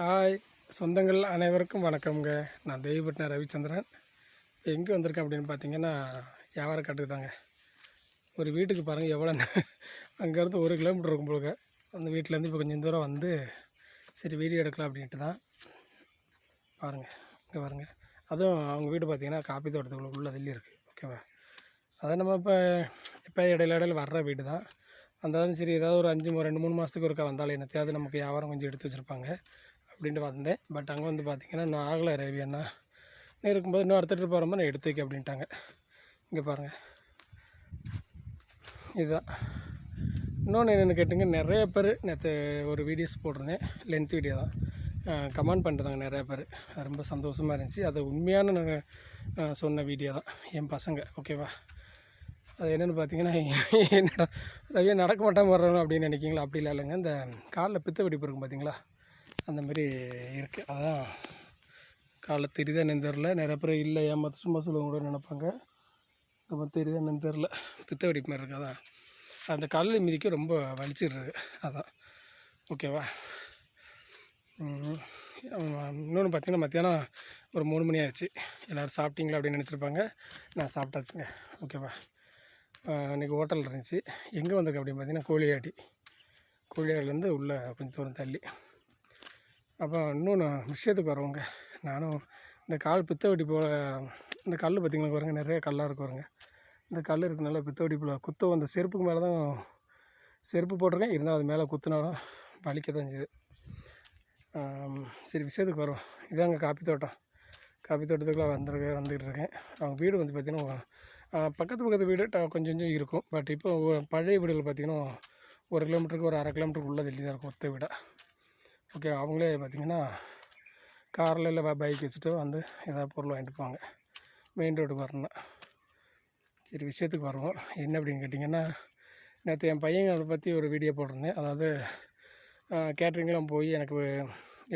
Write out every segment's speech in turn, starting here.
Hi. சொந்தங்கள் அனைவருக்கும் வணக்கம்ங்க. நான் தெய்வப்பட்டின ரவிச்சந்திரன். இப்போ எங்கே வந்திருக்கேன் அப்படின்னு பார்த்தீங்கன்னா வியாபார காட்டுக்கு தாங்க. ஒரு வீட்டுக்கு பாருங்கள் எவ்வளோ அங்கேருந்து ஒரு கிலோமீட்டர் இருக்கும் போலுங்க. அந்த வீட்டிலேருந்து இப்போ கொஞ்சம் தூரம் வந்து சரி வீடியோ எடுக்கலாம் அப்படின்ட்டு தான். பாருங்கள் இங்கே பாருங்கள் அதுவும் அவங்க வீடு பார்த்தீங்கன்னா காப்பி தோட்டத்துக்குள்ள உள்ள தள்ளி இருக்குது ஓகேவா? அதான் நம்ம இப்போ இப்போ இடையில இடையில வர்ற வீடு தான். வந்தாலும் சரி ஏதாவது ஒரு அஞ்சு ரெண்டு மூணு மாதத்துக்கு ஒருக்கா வந்தாலும் என்னத்தையாவது நமக்கு வியாபாரம் கொஞ்சம் எடுத்து வச்சுருப்பாங்க. அப்படின்ட்டு வந்தேன். பட் அங்கே வந்து பார்த்திங்கன்னா நான் ஆகலை ரவி அண்ணா. இன்னும் இருக்கும்போது இன்னும் அடுத்த ட்ரிப் வரும்போது நான் எடுத்து வைக்க அப்படின்ட்டாங்க. இங்கே பாருங்கள் இதுதான். இன்னொன்று என்னென்னு கேட்டுங்க நிறைய பேர் நேற்று ஒரு வீடியோஸ் போட்டிருந்தேன். லென்த் வீடியோ தான். கமெண்ட் பண்ணிட்டாங்க நிறைய பேர். ரொம்ப சந்தோஷமாக இருந்துச்சு. அது உண்மையான நான் சொன்ன வீடியோ தான். என் பசங்க ஓகேவா அது என்னென்னு பார்த்தீங்கன்னா என்னடா ரவியா நடக்க மாட்டாமல் வர்றோம் அப்படின்னு நினைக்கிங்களா அப்படி இல்லை இல்லைங்க. இந்த காலில் பித்த வெடிப்பு இருக்கும் பார்த்தீங்களா அந்த மாதிரி இருக்குது அதான் காலை தெரியுதா என்னன்னு தெரில நிறைய பேர் இல்லை ஏமாற்ற சும்மா சொல்லுவாங்க கூட நினைப்பாங்க. அப்புறம் தெரியுதா என்னன்னு தெரில பித்த வெடிப்பு மாதிரி இருக்குது அதான். அந்த காலில் மிதிக்க ரொம்ப வலிச்சிடுறது அதான். ஓகேவா? இன்னொன்று பார்த்தீங்கன்னா மத்தியானம் ஒரு மூணு மணி ஆச்சு. எல்லோரும் சாப்பிட்டீங்களா அப்படின்னு நினச்சிருப்பாங்க. நான் சாப்பிட்டாச்சுங்க. ஓகேவா? அன்றைக்கி ஹோட்டல் இருந்துச்சு. எங்கே வந்திருக்கு அப்படின்னு பார்த்தீங்கன்னா கோழியாடி. கோழியாடிலேருந்து உள்ளே கொஞ்சம் தூரம் தள்ளி. அப்போ இன்னொன்று விஷயத்துக்கு வரவங்க. நானும் இந்த கால் பித்த போல் இந்த கல் பார்த்திங்கன்னா பாருங்க நிறைய கல்லாக இருக்கும் பாருங்க. இந்த கல் இருக்கனால பித்த போல் குத்தம் அந்த செருப்புக்கு மேலே தான் செருப்பு போட்டிருக்கேன். இருந்தால் அது மேலே குத்துனாலும் வலிக்க தான் செய்யுது. சரி விஷயத்துக்கு வரும் இதாங்க காப்பி தோட்டம். காப்பி தோட்டத்துக்குலாம் வந்துருக்க வந்துக்கிட்டு இருக்கேன். அவங்க வீடு வந்து பார்த்திங்கன்னா பக்கத்து பக்கத்து வீடு ட- கொஞ்சம் கொஞ்சம் இருக்கும். பட் இப்போ பழைய வீடுகள் பார்த்திங்கன்னா ஒரு கிலோமீட்டருக்கு ஒரு அரை கிலோமீட்டருக்கு உள்ள தள்ளி தான் இருக்கும் ஒத்த வீடாக ஓகே அவங்களே பார்த்திங்கன்னா காரில் இல்லை பைக் வச்சுட்டு வந்து ஏதாவது பொருள் வாங்கிட்டு போவாங்க. மெயின் ரோடுக்கு வரணும் சரி விஷயத்துக்கு வருவோம். என்ன அப்படின்னு கேட்டிங்கன்னா நேற்று என் பையன் அதை பற்றி ஒரு வீடியோ போட்டிருந்தேன். அதாவது கேட்ரிங்லாம் போய் எனக்கு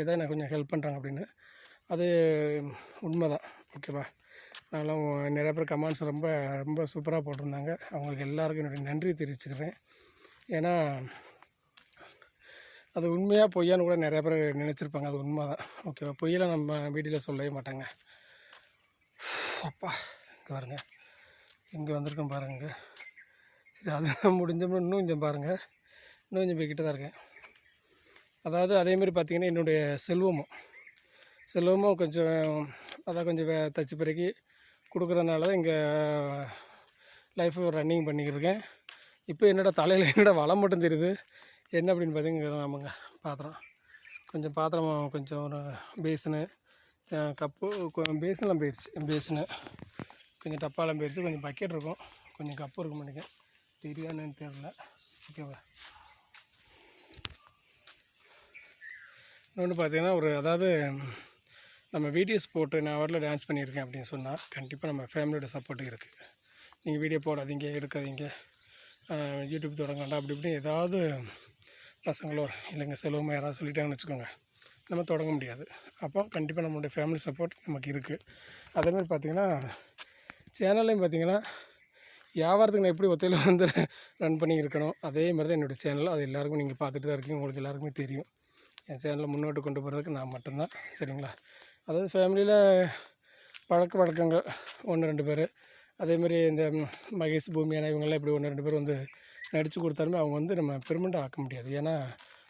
எதாவது எனக்கு கொஞ்சம் ஹெல்ப் பண்ணுறாங்க அப்படின்னு. அது உண்மை தான் ஓகேவா நானும் நிறைய பேர் கமெண்ட்ஸ் ரொம்ப ரொம்ப சூப்பராக போட்டிருந்தாங்க. அவங்களுக்கு எல்லாருக்கும் என்னுடைய நன்றி தெரிவிச்சுக்கிறேன். ஏன்னா அது உண்மையாக பொய்யான்னு கூட நிறைய பேர் நினச்சிருப்பாங்க. அது உண்மை தான் ஓகேவா பொய்யெல்லாம் நம்ம வீடியோவில் சொல்லவே மாட்டாங்க. அப்பா. இங்கே பாருங்கள் இங்கே வந்திருக்கோம் பாருங்க சரி அது முடிஞ்சோம்னா இன்னும் கொஞ்சம் பாருங்கள் இன்னும் கொஞ்சம் போய்கிட்ட தான் இருக்கேன். அதாவது அதேமாரி பார்த்திங்கன்னா என்னுடைய செல்வமும் செல்வமும் கொஞ்சம் அதான் கொஞ்சம் வே தச்சு பிறகு கொடுக்குறதுனால தான் இங்கே லைஃபை ரன்னிங் பண்ணிக்கிருக்கேன் இப்போ என்னடா தலையில் என்னடா வளம் மட்டும் தெரியுது. என்ன அப்படின்னு பார்த்தீங்கன்னா ஆமாங்க பாத்திரம். கொஞ்சம் பாத்திரம் கொஞ்சம் ஒரு பேஸனு கப்பு பேசன்லாம் போயிடுச்சு பேஸனு கொஞ்சம் டப்பாலாம் போயிடுச்சு கொஞ்சம் பக்கெட் இருக்கும். கொஞ்சம் கப்பு இருக்கும் நினைக்கிறேன். தெரியாதுன்னு தெரில ஓகேவா இன்னொன்று பார்த்தீங்கன்னா ஒரு அதாவது நம்ம வீடியோஸ் போட்டு நான் வரல டான்ஸ் பண்ணியிருக்கேன் அப்படின்னு சொன்னால் கண்டிப்பாக நம்ம ஃபேமிலியோட சப்போர்ட் இருக்குது நீங்கள் வீடியோ போடாதீங்க எடுக்காதீங்க. யூடியூப் தொடங்க வேண்டாம் அப்படி இப்படி ஏதாவது பசங்களோ இல்லைங்க செலவுமோ யாராவது சொல்லிட்டாங்கன்னு வச்சுக்கோங்க நம்ம தொடங்க முடியாது. அப்போ கண்டிப்பாக நம்மளுடைய ஃபேமிலி சப்போர்ட் நமக்கு இருக்குது அதேமாதிரி பார்த்திங்கன்னா சேனல்லையும் பார்த்தீங்கன்னா வியாபாரத்துக்கு நான் எப்படி ஒத்தையில் வந்து ரன் பண்ணி இருக்கணும் அதே மாதிரி தான் என்னுடைய சேனல். அது எல்லாருக்கும் நீங்கள் பார்த்துட்டு தான் இருக்கீங்க உங்களுக்கு எல்லாருக்குமே தெரியும். என் சேனலை முன்னோட்டு கொண்டு போகிறதுக்கு நான் மட்டும்தான் சரிங்களா? அதாவது ஃபேமிலியில் பழக்க வழக்கங்கள் ஒன்று ரெண்டு பேர். அதேமாரி இந்த மகேஷ் பூமியான இவங்கெல்லாம் இப்படி ஒன்று ரெண்டு பேர் வந்து நடித்து கொடுத்தாலுமே அவங்க வந்து நம்ம பெர்மனெண்ட் ஆக்க முடியாது. ஏன்னா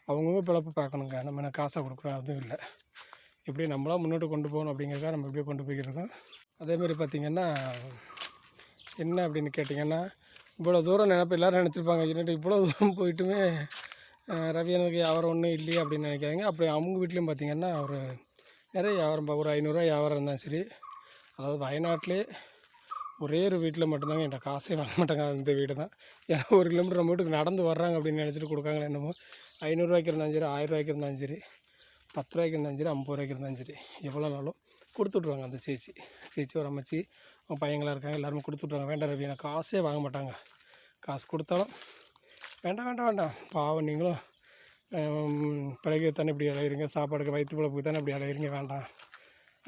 அவங்கவுங்க பிழப்பு பார்க்கணுங்க. நம்ம என்ன காசாக கொடுக்குறோம் அதுவும் இல்லை. எப்படி நம்மளாம் முன்னோட்டு கொண்டு போகணும் அப்படிங்கிறதுக்காக நம்ம இப்படியே கொண்டு போய்க்கிருக்கோம் அதேமாதிரி பார்த்திங்கன்னா என்ன அப்படின்னு கேட்டிங்கன்னா இவ்வளோ தூரம் நினைப்பு எல்லோரும் நினச்சிருப்பாங்க. என்னட்டு இவ்வளோ தூரம் போயிட்டுமே ரவி எனக்கு வியாபாரம் ஒன்றும் இல்லையே அப்படின்னு நினைக்காதீங்க. அப்படி அவங்க வீட்லேயும் பார்த்திங்கன்னா ஒரு நிறைய வியாபாரம் ஒரு ஐநூறுரூவா வியாபாரம் இருந்தாலும் சரி அதாவது வயநாட்டிலே ஒரே ஒரு வீட்டில் மட்டும்தாங்க என்கிட்ட காசே வாங்க மாட்டாங்க. அந்த வீடு தான். ஏன்னா ஒரு கிலோமீட்டர் நம்ம வீட்டுக்கு நடந்து வர்றாங்க அப்படின்னு நினச்சிட்டு கொடுக்காங்களே என்னமோ. ஐநூறுரூவாய்க்கு இருந்தாலும் சரி ஆயிரரூவாய்க்கு இருந்தாலும் சரி பத்து ரூபாய்க்கு இருந்தாலும் சரி ஐம்பது ரூபாய்க்கு இருந்தாலும் சரி எவ்வளோ நாளும் கொடுத்து விட்ருவாங்க அந்த சேச்சி. சேச்சி ஒரு அம்மச்சி அவங்க பையங்களாக இருக்காங்க எல்லாருமே கொடுத்து விட்ருவாங்க வேண்டாம் ரவி எனக்கு காசே வாங்க மாட்டாங்க. காசு கொடுத்தாலும் வேண்டாம் வேண்டாம் வேண்டாம். பாவம் நீங்களும் பிழைக்கு தானே இப்படி அலையிறீங்க சாப்பாடுக்கு வயிற்று பிழப்புக்கு தானே இப்படி அலையிறீங்க வேண்டாம்.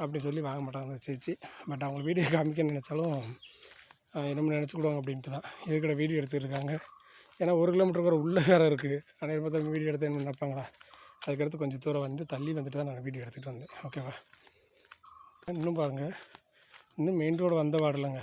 அப்படி சொல்லி வாங்க மாட்டாங்க. அந்த பட் அவங்க வீடியோ காமிக்க நினச்சாலும் என்னமோ நினச்சிக்கிடுவாங்க அப்படின்ட்டு தான். இதுக்கட வீடியோ எடுத்துகிட்டு இருக்காங்க ஏன்னா ஒரு கிலோமீட்டர் கூட உள்ளே வேறு இருக்குது ஆனால் பார்த்தா வீடியோ எடுத்து என்ன நினைப்பாங்களா? அதுக்கடுத்து கொஞ்சம் தூரம் வந்து தள்ளி வந்துட்டு தான் நான் வீடியோ எடுத்துகிட்டு வந்தேன். ஓகேவா இன்னும் பாருங்கள் இன்னும் மெயின் ரோடு வந்த வாடலைங்க.